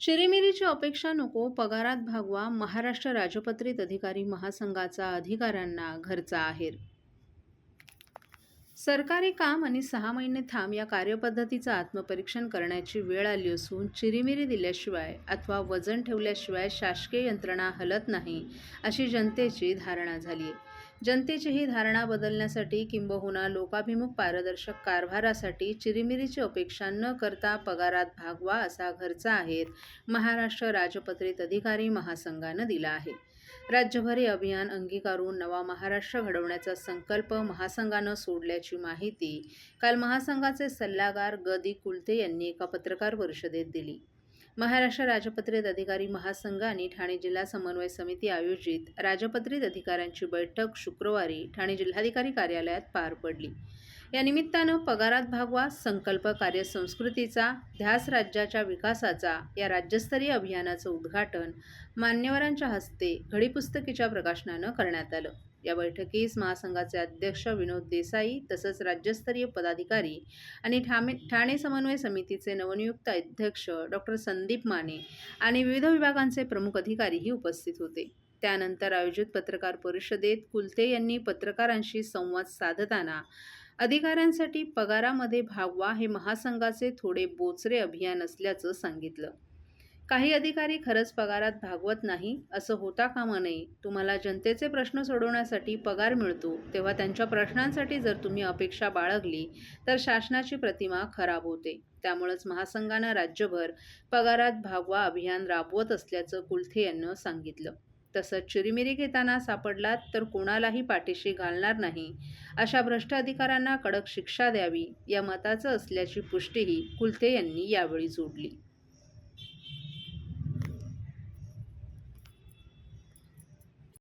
चिरीमिरीची अपेक्षा नको पगारात भागवा महाराष्ट्र राजपत्रित अधिकारी महासंघाचा अधिकाऱ्यांना घरचा आहेर. सरकारी काम आणि सहा महिने थांब या कार्यपद्धतीचं आत्मपरीक्षण करण्याची वेळ आली असून चिरीमिरी दिल्याशिवाय अथवा वजन ठेवल्याशिवाय शासकीय यंत्रणा हलत नाही अशी जनतेची धारणा झाली आहे जनतेची ही धारणा बदलण्यासाठी किंबहुना लोकाभिमुख पारदर्शक कारभारासाठी चिरीमिरीची अपेक्षा न करता पगारात भागवा असा घरचा आहेत महाराष्ट्र राजपत्रित अधिकारी महासंघानं दिला आहे. राज्यभर हे अभियान अंगीकारून नवा महाराष्ट्र घडवण्याचा संकल्प महासंघानं सोडल्याची माहिती काल महासंघाचे सल्लागार ग. दी. कुलते यांनी एका पत्रकार परिषदेत दिली. महाराष्ट्र राजपत्रित अधिकारी महासंघ आणि ठाणे जिल्हा समन्वय समिती आयोजित राजपत्रित अधिकाऱ्यांची बैठक शुक्रवारी ठाणे जिल्हाधिकारी कार्यालयात पार पडली. या निमित्तानं पगारात भागवा संकल्प कार्यसंस्कृतीचा ध्यास राज्याच्या विकासाचा या राज्यस्तरीय अभियानाचं उद्घाटन मान्यवरांच्या हस्ते घडीपुस्तकीच्या प्रकाशनानं करण्यात आलं. या बैठकीस महासंघाचे अध्यक्ष विनोद देसाई तसंच राज्यस्तरीय पदाधिकारी आणि ठाणे ठाणे समन्वय समितीचे नवनियुक्त अध्यक्ष डॉक्टर संदीप माने आणि विविध विभागांचे प्रमुख अधिकारीही उपस्थित होते. त्यानंतर आयोजित पत्रकार परिषदेत कुलते यांनी पत्रकारांशी संवाद साधताना अधिकाऱ्यांसाठी पगारामध्ये भागवा हे महासंघाचे थोडे बोचरे अभियान असल्याचं सांगितलं. काही अधिकारी खरंच पगारात भागवत नाही असं होता कामा नये. तुम्हाला जनतेचे प्रश्न सोडवण्यासाठी पगार मिळतो तेव्हा त्यांच्या प्रश्नांसाठी जर तुम्ही अपेक्षा बाळगली तर शासनाची प्रतिमा खराब होते. त्यामुळेच महासंघानं राज्यभर पगारात भागवा अभियान राबवत असल्याचं कुलथे यांनी सांगितलं. तसंच चिरीमिरी घेताना सापडलात तर कोणालाही पाठीशी घालणार नाही अशा भ्रष्ट अधिकाऱ्यांना कडक शिक्षा द्यावी या मताचं असल्याची पुष्टीही कुलथे यांनी यावेळी जोडली.